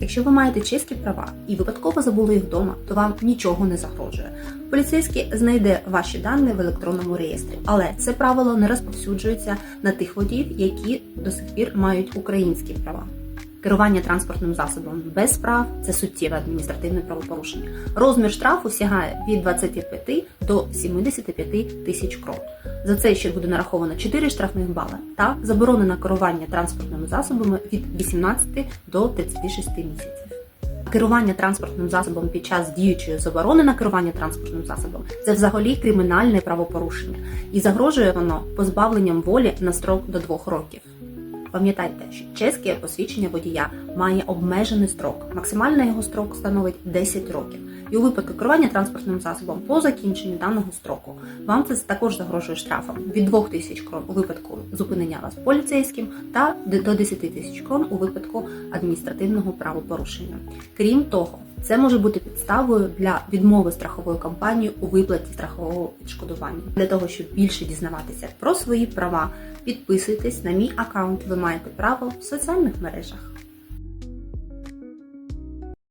Якщо ви маєте чеські права і випадково забули їх вдома, то вам нічого не загрожує. Поліцейський знайде ваші дані в електронному реєстрі, але це правило не розповсюджується на тих водіїв, які до сих пір мають українські права. Керування транспортним засобом без прав це суттєве адміністративне правопорушення. Розмір штрафу сягає від 25 до 75 тисяч крон. За це ще буде нараховано 4 штрафних бали та заборонено керування транспортними засобами від 18 до 36 місяців. Керування транспортним засобом під час діючої заборони на керування транспортним засобом це взагалі кримінальне правопорушення, і загрожує воно позбавленням волі на строк до двох років. Пам'ятайте, що чеське посвідчення водія має обмежений строк. Максимальний його строк становить 10 років. І у випадку керування транспортним засобом по закінченню даного строку вам це також загрожує штрафом від 2 тисяч крон у випадку зупинення вас поліцейським та до 10 тисяч крон у випадку адміністративного правопорушення. Крім того, це може бути підставою для відмови страхової компанії у виплаті страхового відшкодування. Для того, щоб більше дізнаватися про свої права, підписуйтесь на мій аккаунт. Ви маєте право в соціальних мережах.